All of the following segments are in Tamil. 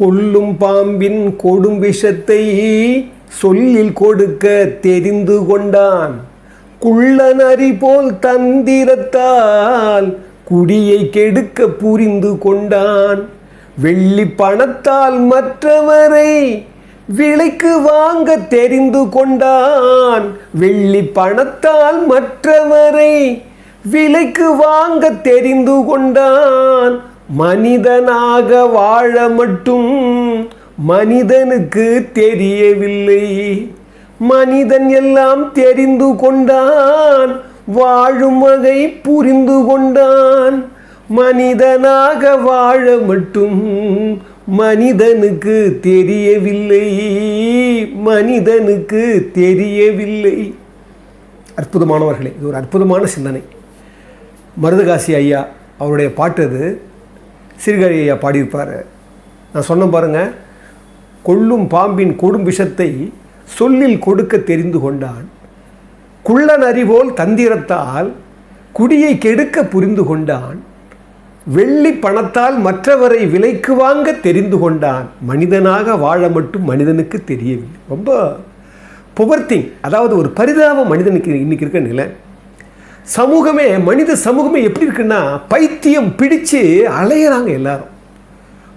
கொல்லும் பாம்பின் கொடும் விஷத்தை சொல்லில் கொடுக்க தெரிந்து கொண்டான். குள்ளநரி போல் தந்திரத்தால் குடியை கெடுக்க புரிந்து கொண்டான். வெள்ளி பணத்தால் மற்றவரை விலைக்கு வாங்க தெரிந்து கொண்டான். வெள்ளி பணத்தால் மற்றவரை விலைக்கு வாங்க தெரிந்து கொண்டான். மனிதனாக வாழ மட்டும் மனிதனுக்கு தெரியவில்லை. மனிதன் எல்லாம் தெரிந்து கொண்டான் வாழும் வகை புரிந்து கொண்டான். மனிதனாக வாழ மட்டும் மனிதனுக்கு தெரியவில்லை. மனிதனுக்கு தெரியவில்லை. அற்புதமானவர்களே இது ஒரு அற்புதமான சிந்தனை. மருதகாசி ஐயா அவருடைய பாட்டு அது. சிறுகாழி ஐயா பாடியிருப்பார். நான் சொன்ன பாருங்க கொள்ளும் பாம்பின் கொடும் விஷத்தை சொல்லில் கொடுக்க தெரிந்து கொண்டான். குள்ளன் அறிவோல் தந்திரத்தால் குடியை கெடுக்க புரிந்து கொண்டான். வெள்ளி பணத்தால் மற்றவரை விலைக்கு வாங்க தெரிந்து கொண்டான். மனிதனாக வாழ மட்டும் மனிதனுக்கு தெரியவில்லை. ரொம்ப புவர்த்திங் அதாவது ஒரு பரிதாபம் மனிதனுக்கு இன்னைக்கு இருக்க நிலை. சமூகமே மனித சமூகமே எப்படி இருக்குன்னா பைத்தியம் பிடிச்சு அலையிறாங்க எல்லாரும்.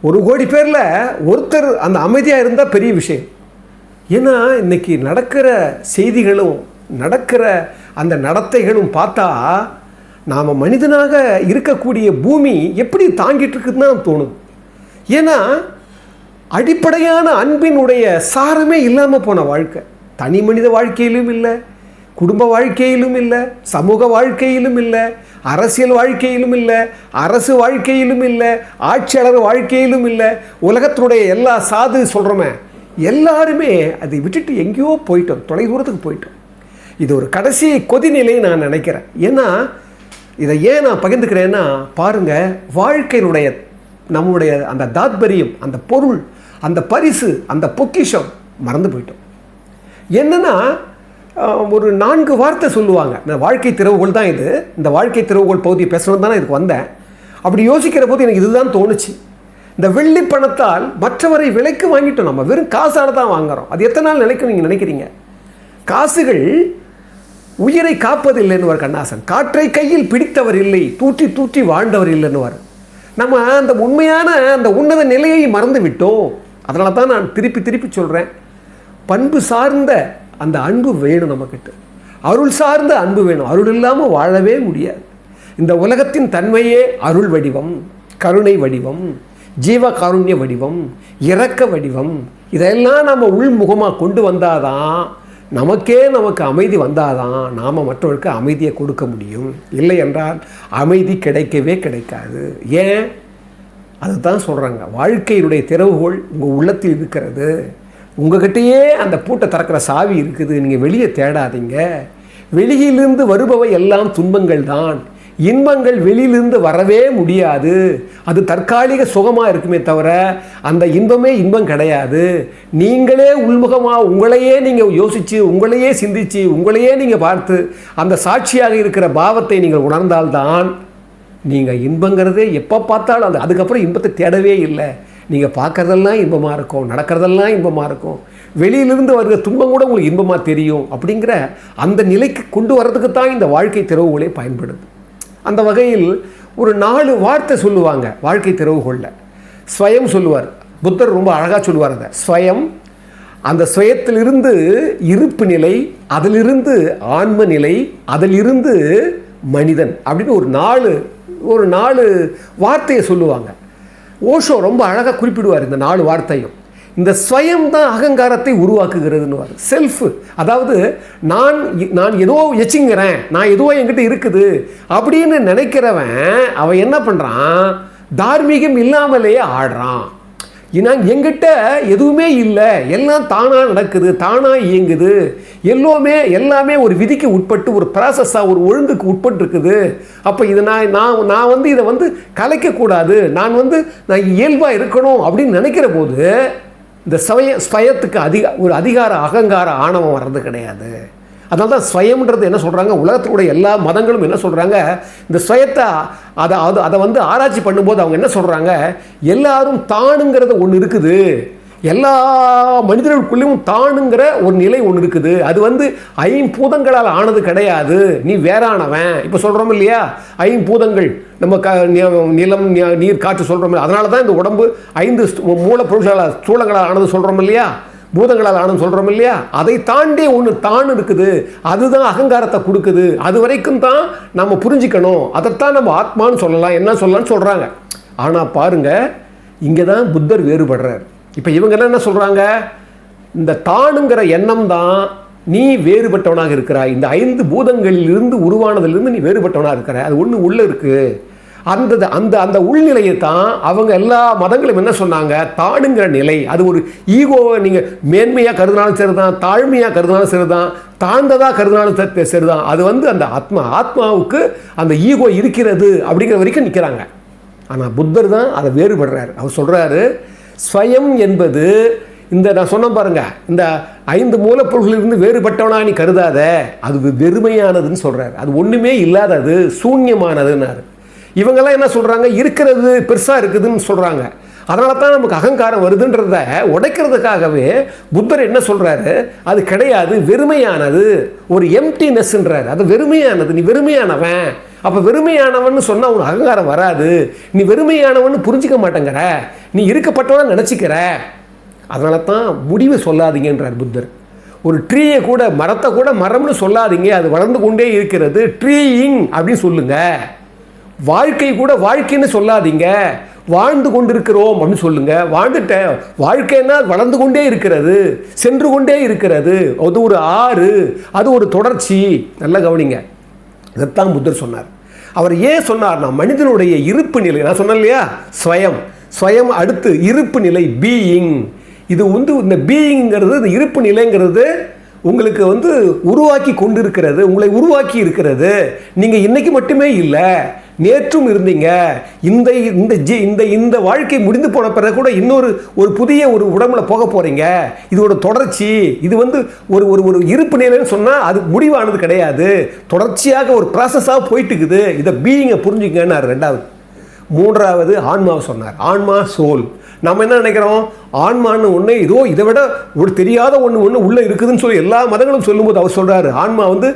ஒரு கோடி பேரில் ஒருத்தர் அந்த அமைதியாக இருந்தால் பெரிய விஷயம். ஏன்னா இன்றைக்கி நடக்கிற செய்திகளும் நடக்கிற அந்த நடத்தைகளும் பார்த்தா நாம் மனிதனாக இருக்கக்கூடிய பூமி எப்படி தாங்கிட்டு இருக்குதுன்னு தான் தோணுது. ஏன்னா அடிப்படையான அன்பினுடைய சாரமே இல்லாமல் போன வாழ்க்கை. தனி மனித வாழ்க்கையிலும் இல்லை குடும்ப வாழ்க்கையிலும் இல்லை சமூக வாழ்க்கையிலும் இல்லை அரசியல் வாழ்க்கையிலும் இல்லை அரசு வாழ்க்கையிலும் இல்லை ஆட்சியாளர் வாழ்க்கையிலும் இல்லை உலகத்தினுடைய எல்லா சாது சொல்கிறோமே எல்லாருமே அதை விட்டுட்டு எங்கேயோ போயிட்டோம் தொலை தூரத்துக்கு போயிட்டோம். இது ஒரு கடைசி கொதிநிலை நான் நினைக்கிறேன். ஏன்னா இதை ஏன் நான் பகிர்ந்துக்கிறேன்னா பாருங்கள் வாழ்க்கையினுடைய நம்முடைய அந்த தாத்பரியம் அந்த பொருள் அந்த பரிசு அந்த பொக்கிஷம் மறந்து போயிட்டோம். என்னென்னா ஒரு நான்கு வார்த்தை சொல்லுவாங்க. இந்த வாழ்க்கை திறவுகோல் தான் இது. இந்த வாழ்க்கை திறவுகோல் பகுதியை பேசணும் தானே இதுக்கு வந்தேன். அப்படி யோசிக்கிற போது எனக்கு இதுதான் தோணுச்சு. இந்த வெள்ளி பணத்தால் மற்றவரை விலைக்கு வாங்கிட்டோம். நம்ம வெறும் காசால் தான் வாங்குறோம். அது எத்தனை நாள் நினைக்கும் நீங்கள் நினைக்கிறீங்க? காசுகள் உயிரை காப்பதில்லைன்னுவார் கண்ணாசன். காற்றை கையில் பிடித்தவர் இல்லை. தூற்றி தூற்றி வாழ்ந்தவர் இல்லைன்னுவார். நம்ம அந்த உண்மையான அந்த உன்னத நிலையை மறந்து விட்டோம் அதனால தான் நான் திருப்பி திருப்பி சொல்கிறேன் பண்பு சார்ந்த அந்த அன்பு வேணும் நம்மக்கிட்ட. அருள் சார்ந்த அன்பு வேணும். அருள் இல்லாமல் வாழவே முடியாது. இந்த உலகத்தின் தன்மையே அருள் வடிவம் கருணை வடிவம் ஜீவ காருண்ய வடிவம் இறக்க வடிவம். இதெல்லாம் நம்ம உள்முகமாக கொண்டு வந்தாதான் நமக்கே நமக்கு அமைதி வந்தாதான் நாம் மற்றவருக்கு அமைதியை கொடுக்க முடியும். இல்லை என்றால் அமைதி கிடைக்கவே கிடைக்காது. ஏன்? அதுதான் சொல்கிறாங்க வாழ்க்கையினுடைய திறவுகோள் உங்கள் உள்ளத்தில் இருக்கிறது. உங்ககிட்டயே அந்த பூட்டை திறக்கிற சாவி இருக்குது நீங்கள் வெளியே தேடாதீங்க. வெளியிலிருந்து வருபவை எல்லாம் துன்பங்கள் தான். இன்பங்கள் வெளியிலிருந்து வரவே முடியாது. அது தற்காலிக சுகமாக இருக்குமே தவிர அந்த இன்பமே இன்பம் கிடையாது. நீங்களே உள்முகமாக உங்களையே நீங்கள் யோசித்து உங்களையே சிந்தித்து உங்களையே நீங்கள் பார்த்து அந்த சாட்சியாக இருக்கிற பாவத்தை நீங்கள் உணர்ந்தால்தான் நீங்கள் இன்பங்கிறதே எப்போ பார்த்தாலும் அது அதுக்கப்புறம் இன்பத்தை தேடவே இல்லை. நீங்கள் பார்க்குறதெல்லாம் இன்பமாக இருக்கும் நடக்கிறதெல்லாம் இன்பமாக இருக்கும். வெளியிலிருந்து வருகிற துன்பம் கூட உங்களுக்கு இன்பமாக தெரியும் அப்படிங்கிற அந்த நிலைக்கு கொண்டு வர்றதுக்கு தான் இந்த வாழ்க்கை திறவுகோலே பயன்படுது. அந்த வகையில் ஒரு நாலு வார்த்தை சொல்லுவாங்க வாழ்க்கை திறவுகோளில். ஸ்வயம் சொல்லுவார். புத்தர் ரொம்ப அழகாக சொல்லுவார் அதை. ஸ்வயம் அந்த சுயத்திலிருந்து இருப்பு நிலை அதிலிருந்து ஆன்ம நிலை அதிலிருந்து மனிதன் அப்படின்னு ஒரு நாலு ஒரு நாலு வார்த்தையை சொல்லுவாங்க. ஓஷோ ரொம்ப அழகாக குறிப்பிடுவார் இந்த நாலு வார்த்தையும். இந்த ஸ்வயம் தான் அகங்காரத்தை உருவாக்குகிறதுன்னு செல்ஃபு அதாவது நான் நான் ஏதோ எச்சிங்கிறேன் நான் ஏதோ என்கிட்ட இருக்குது அப்படின்னு நினைக்கிறவன் அவன் என்ன பண்ணுறான் தார்மீகம் இல்லாமலேயே ஆடுறான். நாங்கள் எங்கிட்ட எதுவுமே இல்லை. எல்லாம் தானாக நடக்குது தானாக இயங்குது. எல்லோமே எல்லாமே ஒரு விதிக்கு உட்பட்டு ஒரு ப்ராசஸாக ஒரு ஒழுங்குக்கு உட்பட்டுருக்குது. அப்போ இதை நான் நான் நான் வந்து இதை வந்து கலைக்கக்கூடாது. நான் வந்து நான் இயல்பாக இருக்கணும் அப்படின்னு நினைக்கிற போது இந்த ஸ்வய ஸ்வயத்துக்கு அதிக ஒரு அதிகார அகங்கார ஆணவம் வர்றது கிடையாது. அதனால தான் ஸ்வயம்ன்றது என்ன சொல்கிறாங்க உலகத்தினுடைய எல்லா மதங்களும் என்ன சொல்கிறாங்க இந்த ஸ்வயத்தை அதை அது அதை வந்து ஆராய்ச்சி பண்ணும்போது அவங்க என்ன சொல்கிறாங்க எல்லாரும் தானுங்கிறது ஒன்று இருக்குது. எல்லா மனிதர்களுக்குள்ளேயும் தானுங்கிற ஒரு நிலை ஒன்று இருக்குது. அது வந்து ஐம்பூதங்களால் ஆனது கிடையாது. நீ வேறானவன். இப்போ சொல்கிறோம் இல்லையா? ஐம்பூதங்கள் நம்ம க நிலம் நீர் காற்று சொல்கிறோம் அதனால தான் இந்த உடம்பு ஐந்து மூல மூலப்பொருட்களால் ஸ்தூலங்களால் ஆனது சொல்கிறோம் இல்லையா? பூதங்களால் ஆனது சொல்கிறோம் இல்லையா? அதை தாண்டி ஒன்று தான் இருக்குது. அதுதான் அகங்காரத்தை கொடுக்குது. அது வரைக்கும் தான் நம்ம புரிஞ்சுக்கணும். அதைத்தான் நம்ம ஆத்மான்னு சொல்லலாம். என்ன சொல்லலாம்னு சொல்கிறாங்க ஆனால் பாருங்க இங்கே தான் புத்தர் வேறுபடுறார். இப்போ இவங்க என்ன சொல்கிறாங்க இந்த தானுங்கிற எண்ணம் தான் நீ வேறுபட்டவனாக இருக்கிறாய். இந்த ஐந்து பூதங்களிலிருந்து உருவானதிலிருந்து நீ வேறுபட்டவனாக இருக்கிற அது ஒன்று உள்ளே இருக்குது அந்த அந்த அந்த உள்நிலையை தான் அவங்க எல்லா மதங்களும் என்ன சொன்னாங்க? தாடுங்கிற நிலை. அது ஒரு ஈகோவை நீங்கள் மேன்மையாக கருதினாலும் சரிதான் தாழ்மையாக கருதினாலும் சரிதான் தாழ்ந்ததாக கருதினாலும் சரி- சரிதான். அது வந்து அந்த ஆத்மா ஆத்மாவுக்கு அந்த ஈகோ இருக்கிறது அப்படிங்கிற வரைக்கும் நிற்கிறாங்க ஆனால் புத்தர் தான் அதை வேறுபடுறார். அவர் சொல்கிறாரு ஸ்வயம் என்பது இந்த நான் சொன்னேன் பாருங்க இந்த ஐந்து மூலப்பொருளிலிருந்து வேறுபட்டவனா நீ கருதாத அது வெறுமையானதுன்னு சொல்கிறார் அது ஒன்றுமே இல்லாதது சூன்யமானதுன்னாரு. இவங்கெல்லாம் என்ன சொல்கிறாங்க இருக்கிறது பெருசாக இருக்குதுன்னு சொல்கிறாங்க அதனால தான் நமக்கு அகங்காரம் வருதுன்றத உடைக்கிறதுக்காகவே புத்தர் என்ன சொல்கிறாரு அது கிடையாது வெறுமையானது. ஒரு எம்டினஸ்ன்றாரு அது வெறுமையானது. நீ வெறுமையானவன். அப்போ வெறுமையானவன் சொன்னால் உனக்கு அகங்காரம் வராது. நீ வெறுமையானவன் புரிஞ்சிக்க மாட்டேங்கிற. நீ இருக்கப்பட்டவன நினச்சிக்கிற. அதனால தான் முடிவு சொல்லாதீங்கன்றார் புத்தர். ஒரு ட்ரீயை கூட மரத்தை கூட மரம்னு சொல்லாதீங்க. அது வளர்ந்து கொண்டே இருக்கிறது. ட்ரீயிங் அப்படின்னு சொல்லுங்கள் வாழ்க்கை கூட வாழ்க்கைன்னு சொல்லாதீங்க. வாழ்ந்து கொண்டிருக்கிறோம் அப்படின்னு சொல்லுங்க. வாழ்ந்துட்டேன். வாழ்க்கைன்னா வளர்ந்து கொண்டே இருக்கிறது சென்று கொண்டே இருக்கிறது. அது ஒரு ஆறு அது ஒரு தொடர்ச்சி. நல்லா கவனிங்க. இதைத்தான் புத்தர் சொன்னார். அவர் ஏன் சொன்னார்னா மனிதனுடைய இருப்பு நிலை நான் சொன்னேன் இல்லையா? ஸ்வயம். ஸ்வயம் அடுத்து இருப்பு நிலை பீயிங் இது வந்து இந்த பீயிங்கிறது இந்த இருப்பு நிலைங்கிறது உங்களுக்கு வந்து உருவாக்கி கொண்டிருக்கிறது உங்களை உருவாக்கி இருக்கிறது. நீங்கள் இன்றைக்கி மட்டுமே இல்லை. நேற்றும் இருந்தீங்க. இந்த இந்த ஜி இந்த இந்த வாழ்க்கை முடிந்து போன பிறகு கூட இன்னொரு ஒரு புதிய ஒரு உடம்புல போக போகிறீங்க இதோட தொடர்ச்சி இது வந்து ஒரு ஒரு ஒரு இருப்பு நிலைன்னு சொன்னால் அது முடிவானது கிடையாது. தொடர்ச்சியாக ஒரு ப்ராசஸாக போயிட்டு இருக்குது இதை பீயிங்கை புரிஞ்சுக்கன்னார் ரெண்டாவது. மூன்றாவது ஆன்மாவை சொன்னார். ஆன்மா சோல் நம்ம என்ன நினைக்கிறோம்? ஆன்மான்னு ஒன்று இதோ இதை விட ஒரு தெரியாத ஒன்று ஒன்று உள்ளே இருக்குதுன்னு சொல்லி எல்லா மதங்களும் சொல்லும்போது அவர் சொல்கிறாரு ஆன்மா வந்து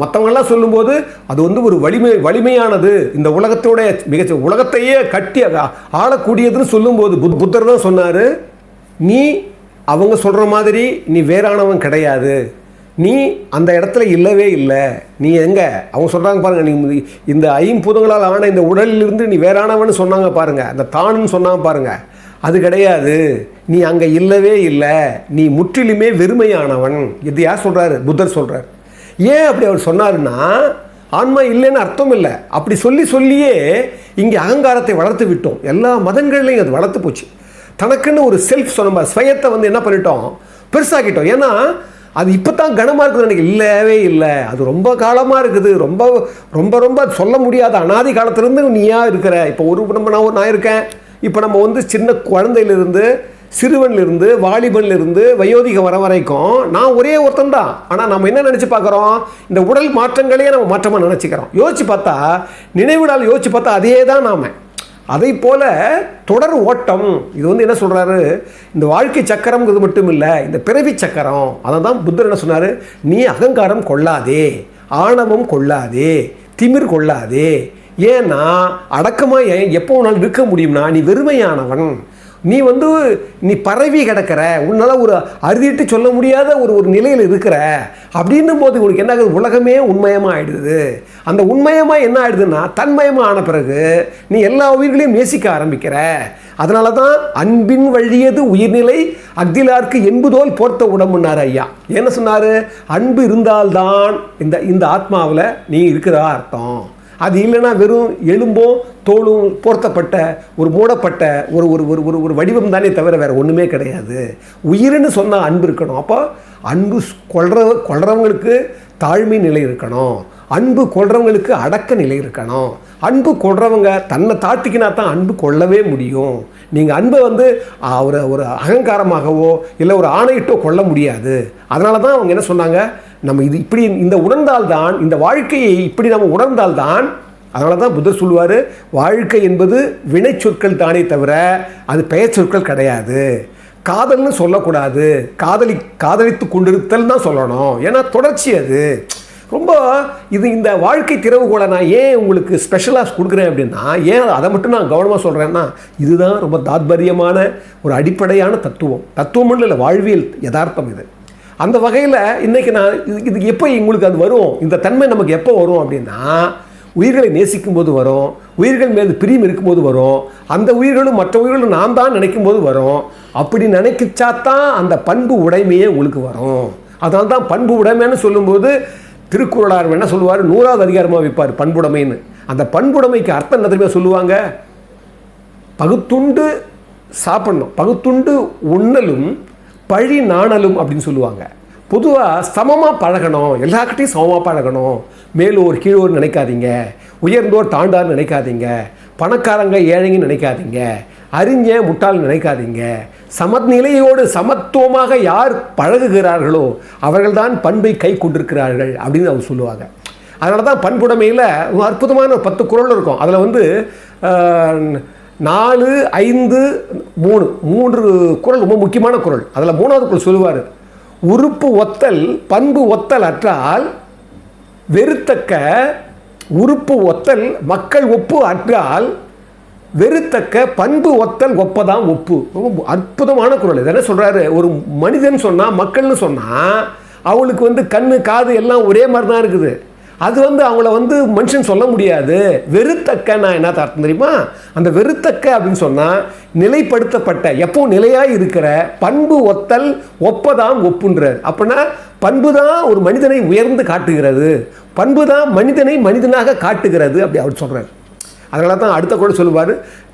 மற்றவங்கள்லாம் சொல்லும்போது அது வந்து ஒரு வலிமை வலிமையானது. இந்த உலகத்தோடைய மிகச்ச உலகத்தையே கட்டி ஆளக்கூடியதுன்னு சொல்லும்போது புத்- புத்தர் தான் சொன்னார் நீ அவங்க சொல்கிற மாதிரி நீ வேறானவன் கிடையாது. நீ அந்த இடத்துல இல்லவே இல்லை. நீ எங்கே? அவங்க சொல்கிறாங்க பாருங்கள் நீ இந்த ஐம்பூதங்களால் ஆன இந்த உடலிலிருந்து நீ வேறானவன்னு சொன்னாங்க பாருங்கள் அந்த தானுன்னு சொன்னாங்க பாருங்கள் அது கிடையாது. நீ அங்கே இல்லவே இல்லை. நீ முற்றிலுமே வெறுமையானவன். இது யார் சொல்கிறாரு புத்தர் சொல்கிறார் ஏன் அப்படி அவர் சொன்னாருன்னா ஆன்மா இல்லைன்னு அர்த்தம் இல்லை. அப்படி சொல்லி சொல்லியே இங்கே அகங்காரத்தை வளர்த்து விட்டோம். எல்லா மதங்கள்லையும் அது வளர்த்து போச்சு. தனக்குன்னு ஒரு செல்ஃப் சொன்ன ஸ்வயத்தை வந்து என்ன பண்ணிட்டோம்? பெருசாக்கிட்டோம். ஏன்னா அது இப்போ தான் கனமாக இருக்குது எனக்கு இல்லவே இல்லை. அது ரொம்ப காலமாக இருக்குது. ரொம்ப ரொம்ப ரொம்ப சொல்ல முடியாத அனாதி காலத்திலேருந்து நீயா இருக்கிற இப்போ ஒரு நம்ம நான் நான் இருக்கேன். இப்போ நம்ம வந்து சின்ன குழந்தையிலிருந்து சிறுவன்லேருந்து வாலிபன்லேருந்து வயோதிக வர வரைக்கும் நான் ஒரே ஒருத்தன் தான் ஆனால் நம்ம என்ன நினச்சி பார்க்குறோம்? இந்த உடல் மாற்றங்களையே நம்ம மாற்றமாக நினச்சிக்கிறோம். யோசிச்சு பார்த்தா நினைவுடால் யோசிச்சு பார்த்தா அதே தான் நாம். அதை போல தொடர் ஓட்டம் இது வந்து என்ன சொல்கிறாரு இந்த வாழ்க்கை சக்கரம்ங்கிறது மட்டும் இல்லை இந்த பிறவி சக்கரம் அதை தான் புத்தர் என்ன சொன்னார்? நீ அகங்காரம் கொள்ளாதே ஆணவம் கொள்ளாதே திமிர் கொள்ளாதே ஏன்னா அடக்கமாக எப்போ வேணாலும் இருக்க முடியும்னா நீ வெறுமையானவன். நீ வந்து நீ பரவி கிடக்கிற உன்னால் ஒரு அறுதிட்டு சொல்ல முடியாத ஒரு ஒரு நிலையில் இருக்கிற அப்படின்னும் போது உனக்கு என்ன ஆகுது? உலகமே உண்மயமாக ஆயிடுது அந்த உண்மயமாக என்ன ஆயிடுதுன்னா தன்மயமாக ஆன பிறகு நீ எல்லா உயிர்களையும் நேசிக்க ஆரம்பிக்கிற. அதனால தான் அன்பின் வழியது உயிர்நிலை அக்திலார்க்கு என்பதோல் போர்த்த உடம்புன்னார் ஐயா. என்ன சொன்னார்? அன்பு இருந்தால்தான் இந்த இந்த ஆத்மாவில் நீ இருக்கிறதா அர்த்தம். அது இல்லைன்னா வெறும் எலும்பும் தோலும் போர்த்தப்பட்ட ஒரு மூடப்பட்ட ஒரு ஒரு ஒரு ஒரு ஒரு வடிவம் தானே தவிர வேறு ஒன்றுமே கிடையாது. உயிர்னு சொன்னால் அன்பு இருக்கணும். அப்போ அன்பு கொள்ற கொள்றவங்களுக்கு தாழ்மை நிலை இருக்கணும். அன்பு கொள்றவங்களுக்கு அடக்க நிலை இருக்கணும். அன்பு கொள்றவங்க தன்னை தாழ்த்திக்கினா தான் அன்பு கொள்ளவே முடியும். நீங்கள் அன்பை வந்து அவரை ஒரு ஒரு அகங்காரமாகவோ இல்லை ஒரு ஆணையிட்டோ கொள்ள முடியாது. அதனால தான் அவங்க என்ன சொன்னாங்க? நம்ம இது இப்படி இந்த உணர்ந்தால்தான் இந்த வாழ்க்கையை இப்படி நம்ம உணர்ந்தால்தான் அதனால தான் புத்தர் சொல்லுவார் வாழ்க்கை என்பது வினை சொற்கள் தானே தவிர அது பெயர் சொற்கள் கிடையாது. காதல்னு சொல்லக்கூடாது. காதலி காதலித்து கொண்டிருத்தல் தான் சொல்லணும். ஏன்னா தொடர்ச்சி அது. ரொம்ப இது இந்த வாழ்க்கை திறவுகோலை நான் ஏன் உங்களுக்கு ஸ்பெஷலாக கொடுக்குறேன் அப்படின்னா ஏன் அதை மட்டும் நான் கவனமாக சொல்கிறேன்னா இதுதான் ரொம்ப தாத்பரியமான ஒரு அடிப்படையான தத்துவம். தத்துவம்னு இல்லை வாழ்வியல் யதார்த்தம் இது. அந்த வகையில் இன்றைக்கி நான் இது இது எப்போ உங்களுக்கு அது வரும்? இந்த தன்மை நமக்கு எப்போ வரும் அப்படின்னா உயிர்களை நேசிக்கும் போது வரும் உயிர்கள் மீது பிரியம் இருக்கும்போது வரும் அந்த உயிர்களும் மற்ற உயிர்களும் நான் தான் நினைக்கும் போது வரும். அப்படி நினைக்கிச்சா தான் அந்த பண்பு உடைமையே உங்களுக்கு வரும். அதனால தான் பண்பு உடைமைன்னு சொல்லும்போது திருக்குறளார் என்ன சொல்லுவார்? நூறாவது அதிகாரமாக வைப்பார் பண்புடைமைன்னு. அந்த பண்புடைமைக்கு அர்த்தம் என்ன தெரியுமா சொல்லுவாங்க? பகுத்துண்டு சாப்பிடணும். பகுத்துண்டு உண்ணலும் பழி நாணலும் அப்படின்னு சொல்லுவாங்க. பொதுவாக சமமாக பழகணும். எல்லார்கிட்டையும் சமமாக பழகணும். மேலோர் கீழோர் நினைக்காதீங்க. உயர்ந்தோர் தாண்டார் நினைக்காதீங்க. பணக்காரங்க ஏழைங்க நினைக்காதீங்க. அறிஞ முட்டாள் நினைக்காதீங்க. சமநிலையோடு சமத்துவமாக யார் பழகுகிறார்களோ அவர்கள்தான் பண்பை கை கொண்டிருக்கிறார்கள் அப்படின்னு அவங்க சொல்லுவாங்க. அதனால தான் பண்புடைமையில் ஒரு அற்புதமான ஒரு பத்து குரல் இருக்கும். அதில் வந்து நாலு ஐந்து மூணு. மூன்று குரல் ரொம்ப முக்கியமான குரல். அதில் மூணாவது குரல் சொல்லுவார். உறுப்பு ஒத்தல் பண்பு ஒத்தல் அற்றால் வெறுத்தக்க உறுப்பு ஒத்தல் மக்கள் ஒப்பு அற்றால் வெறுத்தக்க பண்பு ஒத்தல் ஒப்பதான் ஒப்பு. ரொம்ப அற்புதமான குரல். இது என்ன சொல்கிறாரு ஒரு மனிதன் சொன்னால் மக்கள்னு சொன்னால் அவளுக்கு வந்து கண்ணு காது எல்லாம் ஒரே மாதிரி தான் இருக்குது. அது வந்து அவங்கள வந்து மனுஷன் சொல்ல முடியாது. வெறுத்தக்க நான் என்ன அர்த்தம் தெரியுமா? அந்த வெறுத்தக்க அப்படின்னு சொன்னால் நிலைப்படுத்தப்பட்ட எப்போ நிலையாக இருக்கிற பண்பு ஒத்தல் ஒப்பதாம் ஒப்புன்றார். அப்படின்னா பண்பு தான் ஒரு மனிதனை உயர்ந்து காட்டுகிறது. பண்பு தான் மனிதனை மனிதனாக காட்டுகிறது அப்படி அவர் சொல்கிறார் அதனால தான் அடுத்த கூட சொல்லுவார்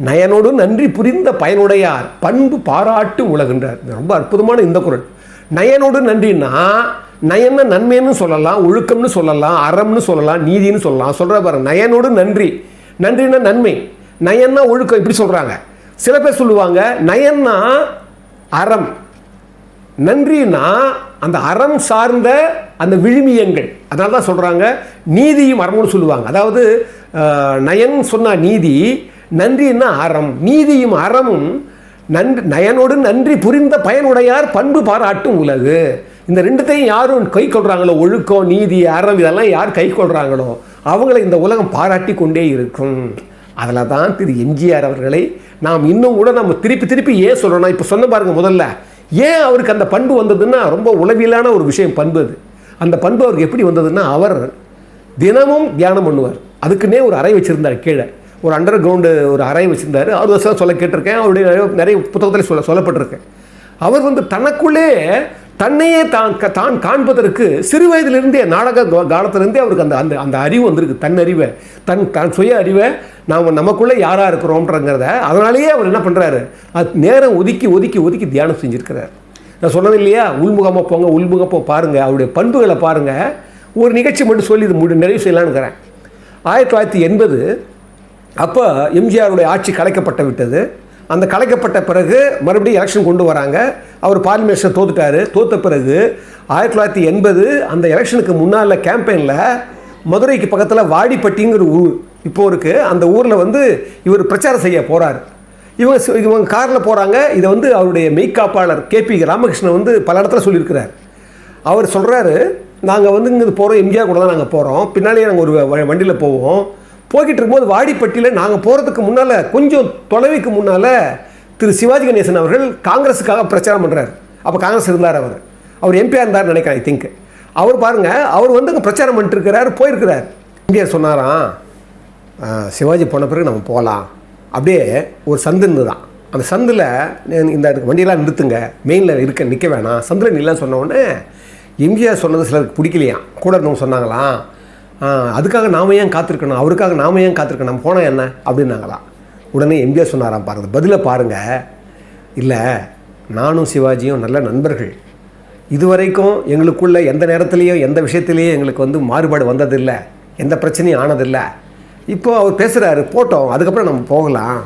நயனோடு நன்றி புரிந்த பயனுடையார் பண்பு பாராட்டு உலகின்றார். ரொம்ப அற்புதமான இந்த குரல். நயனோடு நன்றின்னா நயன நன்மைன்னு சொல்லலாம் ஒழுக்கம்னு சொல்லலாம் அறம்னு சொல்லலாம் நீதின்னு சொல்லலாம். சொல்கிற பாரு நயனோடு நன்றி. நன்றின்னா நன்மை. நயன்னா ஒழுக்கம் இப்படி சொல்கிறாங்க சில பேர் சொல்லுவாங்க நயன்னா அறம். நன்றினா அந்த அறம் சார்ந்த அந்த விழுமியங்கள். அதனால தான் சொல்கிறாங்க நீதியும் அறம்னு சொல்லுவாங்க. அதாவது நயன் சொன்னால் நீதி நன்றின்னா அறம். நீதியும் அறமும் நன்றி நயனோடு நன்றி புரிந்த பயனுடையார் பண்பு பாராட்டும் உலகு. இந்த ரெண்டுத்தையும் யாரும் கை கொள்கிறாங்களோ ஒழுக்கம் நீதி அறம் இதெல்லாம் யார் கை கொள்கிறாங்களோ அவங்களை இந்த உலகம் பாராட்டி கொண்டே இருக்கும். அதில் தான் திரு எம்ஜிஆர் அவர்களை நாம் இன்னும் கூட நம்ம திருப்பி திருப்பி ஏன் சொல்கிறோன்னா இப்போ சொன்ன பாருங்க முதல்ல. ஏன் அவருக்கு அந்த பண்பு வந்ததுன்னா ரொம்ப உளவியலான ஒரு விஷயம் பண்பு அது. அந்த பண்பு அவருக்கு எப்படி வந்ததுன்னா அவர் தினமும் தியானம் பண்ணுவார். அதுக்குன்னே ஒரு அறை வச்சுருந்தார் கீழே. ஒரு அண்டர் கிரவுண்டு ஒரு அறை வச்சுருந்தார். அவர் வருஷம் சொல்ல கேட்டிருக்கேன். அவருடைய நிறைய புத்தகத்தில் சொல்ல சொல்லப்பட்டிருக்கேன் அவர் வந்து தனக்குள்ளே தன்னையே தான் க- தான் காண்பதற்கு சிறு வயதிலிருந்தே நாடக காலத்திலிருந்தே அவருக்கு அந்த அந்த அந்த அறிவு வந்திருக்கு. தன் அறிவை தன் தன் சுய அறிவை நாம் நமக்குள்ளே யாராக இருக்கிறோம்ன்றங்கிறத அதனாலேயே அவர் என்ன பண்ணுறாரு அது நேரம் ஒதுக்கி ஒதுக்கி ஒதுக்கி தியானம் செஞ்சுருக்கிறார். நான் சொன்னது இல்லையா? உள்முகமாக போங்க உள்முகமாக பாருங்கள் அவருடைய பண்புகளை பாருங்கள் ஒரு நிகழ்ச்சி மட்டும் சொல்லி இது முடி நிறைவு செய்யலான்னுக்கிறேன் ஆயிரத்தி தொள்ளாயிரத்தி எண்பது அப்போ எம்ஜிஆருடைய ஆட்சி கலைக்கப்பட்டு விட்டது. அந்த கலைக்கப்பட்ட பிறகு மறுபடியும் எலெக்ஷன் கொண்டு வராங்க. அவர் பார்லிமெண்ட்ஸில் தோத்துட்டாரு. தோத்த பிறகு ஆயிரத்தி தொள்ளாயிரத்தி எண்பது அந்த எலெக்ஷனுக்கு முன்னால் கேம்பெயினில் மதுரைக்கு பக்கத்தில் வாடிப்பட்டிங்கிற ஊர் இப்போ இருக்குது அந்த ஊரில் வந்து இவர் பிரச்சாரம் செய்ய போகிறார் இவங்க இவங்க காரில் போகிறாங்க இதை வந்து அவருடைய மெய்க்காப்பாளர் கேபி ராமகிருஷ்ணன் வந்து பல இடத்துல சொல்லியிருக்கிறார். அவர் சொல்கிறாரு நாங்கள் வந்து இங்கே போகிறோம் எம்ஜிஆர் கூட தான் நாங்கள் போகிறோம் பின்னாலேயே நாங்கள் ஒரு வண்டியில் போவோம். போய்கிட்டு இருக்கும்போது வாடிப்பட்டியில் நாங்கள் போகிறதுக்கு முன்னால் கொஞ்சம் தொலைவுக்கு முன்னால் திரு சிவாஜி கணேசன் அவர்கள் காங்கிரஸுக்காக பிரச்சாரம் பண்ணுறாரு அப்போ காங்கிரஸ் இருந்தார் அவர். அவர் எம்பியாக இருந்தார் நினைக்கிறேன் ஐ திங்க் அவர் பாருங்கள் அவர் வந்து அங்கே பிரச்சாரம் பண்ணிட்டு இருக்கிறார் போயிருக்கிறார். இந்தியர் சொன்னாராம் சிவாஜி போன பிறகு நம்ம போகலாம் அப்படியே ஒரு சந்துன்னு தான் அந்த சந்தில் இந்த வண்டியெல்லாம் நிறுத்துங்க மெயினில் இருக்க நிற்க வேணாம். சந்தில் நில்லாம் சொன்ன உடனே எம்ஜிஆர் சொன்னது சிலருக்கு பிடிக்கலையாம். கூட இருந்தவங்க சொன்னாங்களாம் அதுக்காக நாம ஏன் காத்திருக்கணும்? அவருக்காக நாம ஏன் காத்திருக்கணும்? நம்ம போனால் என்ன? அப்படின்னாங்களாம். உடனே எம்ஜிஆர் சொன்னாராம் பாருங்கள் பதிலை பாருங்கள் இல்லை நானும் சிவாஜியும் நல்ல நண்பர்கள். இதுவரைக்கும் எங்களுக்குள்ள எந்த நேரத்துலேயும் எந்த விஷயத்துலேயும் எங்களுக்கு வந்து மாறுபாடு வந்ததில்லை. எந்த பிரச்சனையும் ஆனதில்லை. இப்போது அவர் பேசுகிறாரு போட்டோம் அதுக்கப்புறம் நம்ம போகலாம்.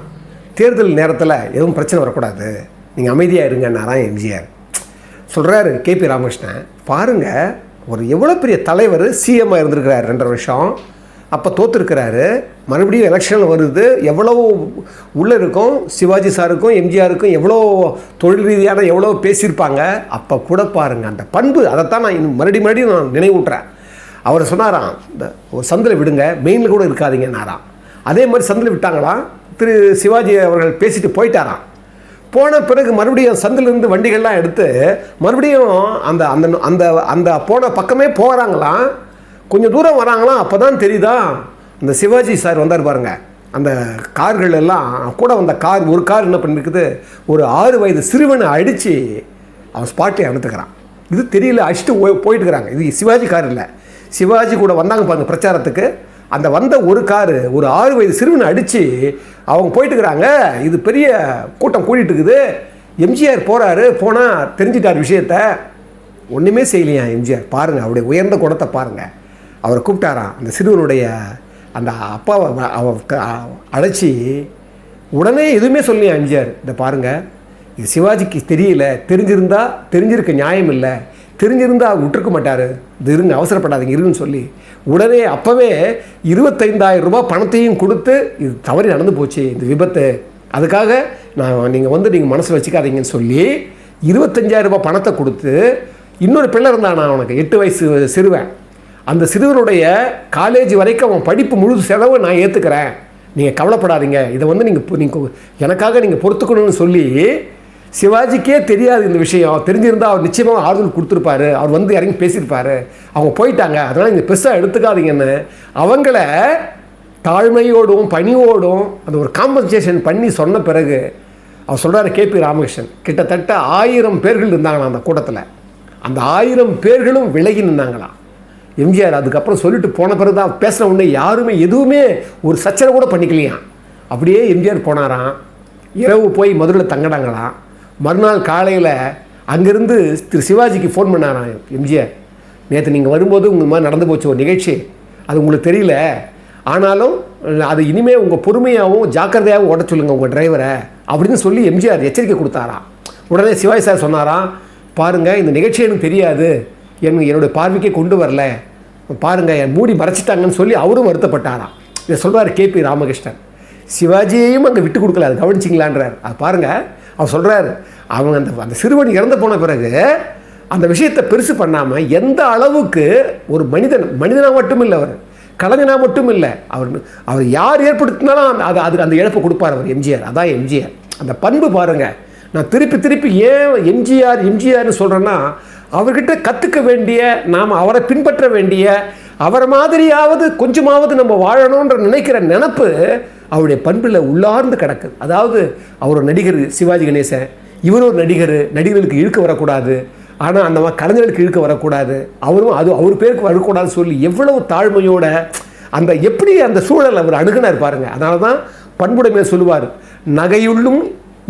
தேர்தல் நேரத்தில் எதுவும் பிரச்சனை வரக்கூடாது. நீங்கள் அமைதியாக இருங்கன்னாராம் எம்ஜிஆர். சொல்கிறாரு கேபி ராமகிருஷ்ணன். பாருங்கள் ஒரு எவ்வளோ பெரிய தலைவர் சிஎம்மாக இருந்திருக்கிறார் ரெண்டரை வருஷம். அப்போ தோற்றுருக்கிறாரு மறுபடியும் எலெக்ஷனில் வருது. எவ்வளோ உள்ளே இருக்கும்? சிவாஜி சாருக்கும் எம்ஜிஆருக்கும் எவ்வளோ தொழில் ரீதியான எவ்வளோ பேசியிருப்பாங்க? அப்போ கூட பாருங்கள் அந்த பண்பு அதைத்தான் நான் இன்னும் மறுபடியும் மறுபடியும் நான் நினைவூட்டுறேன். அவர் சொன்னாராம் இந்த ஒரு சந்தில் விடுங்க மெயினில் கூட இருக்காதீங்கன்னாராம். அதே மாதிரி சந்தில் விட்டாங்களாம் திரு சிவாஜி அவர்கள் பேசிட்டு போயிட்டாராம். போன பிறகு மறுபடியும் சந்திலிருந்து வண்டிகள்லாம் எடுத்து மறுபடியும் அந்த அந்த அந்த அந்த போன பக்கமே போகிறாங்களாம் கொஞ்சம் தூரம் வராங்களா அப்போ தான் தெரியுதா? இந்த சிவாஜி சார் வந்தார் பாருங்கள் அந்த கார்கள் எல்லாம் கூட வந்த கார் ஒரு கார் என்ன பண்ணிருக்குது? ஒரு ஆறு வயது சிறுவனை அடித்து அவன் ஸ்பாட்டை அனுத்துக்கிறான் இது தெரியல அடிச்சுட்டு போய்- போயிட்டு இருக்கிறாங்க. இது சிவாஜி கார் இல்லை. சிவாஜி கூட வந்தாங்க பாருங்க பிரச்சாரத்துக்கு. அந்த வந்த ஒரு காரு ஒரு ஆறு வயது சிறுவனை அடித்து அவங்க போயிட்டுக்கிறாங்க இது பெரிய கூட்டம் கூட்டிகிட்டு இருக்குது. எம்ஜிஆர் போகிறாரு போனால் தெரிஞ்சிட்டார் விஷயத்த. ஒன்றுமே செய்யலையா எம்ஜிஆர்? பாருங்கள் அவருடைய உயர்ந்த குணத்தை பாருங்கள் அவரை கூப்பிட்டாராம். அந்த சிறுவனுடைய அந்த அப்பாவை அவ அழைச்சி உடனே எதுவுமே சொல்லி அஞ்சார் இந்த பாருங்கள் இது சிவாஜிக்கு தெரியல தெரிஞ்சிருந்தா தெரிஞ்சிருக்க நியாயம் இல்லை தெரிஞ்சிருந்தா விட்டுருக்க மாட்டார். இது இருங்க அவசரப்படாதீங்க இருங்கன்னு சொல்லி உடனே அப்போவே இருபத்தைந்தாயிரம் ரூபாய் பணத்தையும் கொடுத்து இது தவறி நடந்து போச்சு இந்த விபத்து. அதுக்காக நான் நீங்கள் வந்து நீங்கள் மனசு வச்சுக்காதீங்கன்னு சொல்லி இருபத்தஞ்சாயிரம் ரூபாய் பணத்தை கொடுத்து இன்னொரு பிள்ளை இருந்தானா அவனுக்கு எட்டு வயசு சிறுவன். அந்த சிறுவனுடைய காலேஜ் வரைக்கும் அவன் படிப்பு முழு செலவு நான் ஏற்றுக்கிறேன் நீங்கள் கவலைப்படாதீங்க. இதை வந்து நீங்கள் நீங்கள் எனக்காக நீங்கள் பொறுத்துக்கணும்னு சொல்லி சிவாஜிக்கே தெரியாது இந்த விஷயம். தெரிஞ்சிருந்தால் அவர் நிச்சயமாக ஆறுதல் கொடுத்துருப்பாரு. அவர் வந்து இறங்கி பேசியிருப்பாரு. அவங்க போயிட்டாங்க. அதனால் நீங்கள் பெருசாக எடுத்துக்காதீங்கன்னு அவங்கள தாழ்மையோடும் பணியோடும் அந்த ஒரு காம்பன்சேஷன் பண்ணி சொன்ன பிறகு அவர் சொல்கிறார் கேபி ராமகிருஷ்ணன் கிட்டத்தட்ட ஆயிரம் பேர்கள் இருந்தாங்களாம் அந்த கூட்டத்தில். அந்த ஆயிரம் பேர்களும் விலகி நின்றாங்களாம் எம்ஜிஆர் அதுக்கப்புறம் சொல்லிட்டு போன பிறகு தான் பேசின உடனே யாருமே எதுவுமே ஒரு சச்சரவு கூட பண்ணிக்கலையாம் அப்படியே எம்ஜிஆர் போனாராம். இரவு போய் மதுரையில் தங்கினாங்களாம். மறுநாள் காலையில் அங்கேருந்து திரு சிவாஜிக்கு ஃபோன் பண்ணாராம் எம்ஜிஆர். நேற்று நீங்கள் வரும்போது உங்கள் மாதிரி நடந்து போச்சு ஒரு நிகழ்ச்சி. அது உங்களுக்கு தெரியல. ஆனாலும் அது இனிமேல் உங்கள் பொறுமையாகவும் ஜாக்கிரதையாகவும் ஓட சொல்லுங்கள் உங்கள் டிரைவரை அப்படின்னு சொல்லி எம்ஜிஆர் எச்சரிக்கை கொடுத்தாராம். உடனே சிவாஜி சார் சொன்னாராம் பாருங்கள் இந்த நிகழ்ச்சி எனக்கு தெரியாது. என் என்னுடைய பார்வைக்கே கொண்டு வரல. பாருங்கள் என் மூடி மறைச்சிட்டாங்கன்னு சொல்லி அவரும் வருத்தப்பட்டாராம் இதை சொல்றாரு கேபி ராமகிருஷ்ணன். சிவாஜியையும் அங்கே விட்டு கொடுக்கல அது கவனிச்சிங்களான்றார். அது பாருங்கள் அவர் சொல்கிறாரு அவங்க அந்த அந்த சிறுவன் இறந்து போன பிறகு அந்த விஷயத்தை பெருசு பண்ணாமல் எந்த அளவுக்கு ஒரு மனிதன் மனிதனாக மட்டும் இல்லை அவர் கலைஞனாக மட்டும் இல்லை அவர் அவர் யார் ஏற்படுத்தினாலும் அந்த- அது அதுக்கு அந்த இழப்பை கொடுப்பார் அவர் எம்ஜிஆர். அதான் எம்ஜிஆர். அந்த பண்பு பாருங்கள் நான் திருப்பி திருப்பி ஏன் எம்ஜிஆர் எம்ஜிஆர்னு சொல்கிறேன்னா அவர்கிட்ட கற்றுக்க வேண்டிய நாம் அவரை பின்பற்ற வேண்டிய அவரை மாதிரியாவது கொஞ்சமாவது நம்ம வாழணுன்ற நினைக்கிற நினப்பு அவருடைய பண்பில் உள்ளார்ந்து கிடக்குது. அதாவது அவர் ஒரு நடிகர் சிவாஜி கணேசன். இவர் ஒரு நடிகர் நடிகர்களுக்கு இழுக்க வரக்கூடாது. ஆனால் அந்த மாதிரி கலைஞர்களுக்கு இழுக்க வரக்கூடாது. அவரும் அது அவர் பேருக்கு வரக்கூடாதுன்னு சொல்லி எவ்வளவு தாழ்மையோட அந்த எப்படி அந்த சூழல் அவர் அணுகுனார் பாருங்கள் அதனால தான் பண்புடைமையை சொல்லுவார். நகையுள்ளும்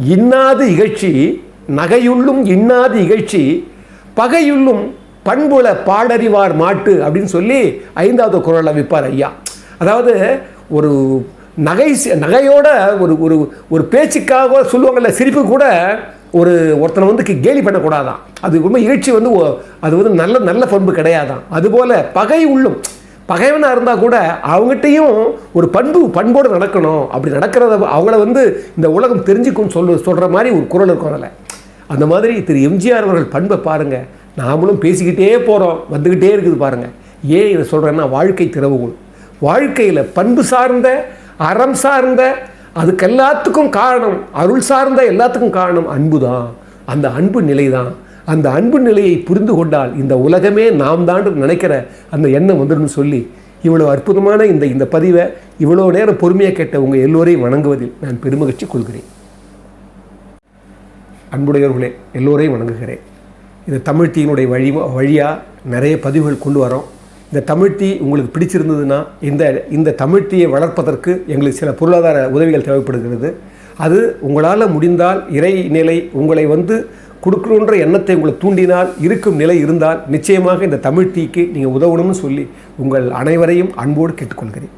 இன்னாது இகழ்ச்சி நகையுள்ளும் இன்னாது இகழ்ச்சி பகையுள்ளும் பண்புல பாடறிவார் மாட்டு அப்படின்னு சொல்லி ஐந்தாவது குரலை விற்பார் ஐயா. அதாவது ஒரு நகை சி- நகையோட ஒரு ஒரு ஒரு பேச்சுக்காக சொல்லுவாங்கள்ல சிரிப்பு கூட ஒரு ஒருத்தனை வந்து கேலி பண்ணக்கூடாதான். அது ரொம்ப இகழ்ச்சி வந்து அது வந்து நல்ல நல்ல பண்பு கிடையாதான். அதுபோல் பகை உள்ளும் பகைவனாக இருந்தால் கூட அவங்ககிட்டையும் ஒரு பண்பு பண்போடு நடக்கணும். அப்படி நடக்கிறத அவங்கள வந்து இந்த உலகம் தெரிஞ்சுக்கும் சொல்லு சொல்கிற மாதிரி ஒரு குரல் இருக்கும் அதில். அந்த மாதிரி திரு எம்ஜிஆர் அவர்கள் பண்பை பாருங்கள் நாமளும் பேசிக்கிட்டே போகிறோம் வந்துக்கிட்டே இருக்குது பாருங்கள் ஏன் இதை சொல்கிறேன்னா வாழ்க்கை திறவுகோல் வாழ்க்கையில் பண்பு சார்ந்த அறம் சார்ந்த அதுக்கு எல்லாத்துக்கும் காரணம் அருள் சார்ந்த எல்லாத்துக்கும் காரணம் அன்பு தான் அந்த அன்பு நிலை தான் அந்த அன்பு நிலையை புரிந்து கொண்டால் இந்த உலகமே நாம் தான் நினைக்கிற அந்த எண்ணம் வந்துடும் சொல்லி இவ்வளோ அற்புதமான இந்த இந்த பதிவை இவ்வளோ நேரம் பொறுமையாக கேட்ட உங்கள் எல்லோரையும் வணங்குவதில் நான் பெருமகிழ்ச்சி கொள்கிறேன். அன்புடையவர்களே எல்லோரையும் வணங்குகிறேன். இந்த தமிழ் டீனுடைய வழி வழியாக நிறைய பதிவுகள் கொண்டு வரோம். இந்த தமிழ் டீ உங்களுக்கு பிடிச்சிருந்ததுன்னா இந்த இந்த தமிழ் டீயை வளர்ப்பதற்கு எங்களுக்கு சில பொருளாதார உதவிகள் தேவைப்படுகிறது. அது உங்களால் முடிந்தால் இறைநிலை உங்களை வந்து கொடுக்கணுன்ற எண்ணத்தை உங்களை தூண்டினால் இருக்கும் நிலை இருந்தால் நிச்சயமாக இந்த தமிழ் டீக்கு நீங்கள் உதவணும்னு சொல்லி உங்கள் அனைவரையும் அன்போடு கேட்டுக்கொள்கிறேன்.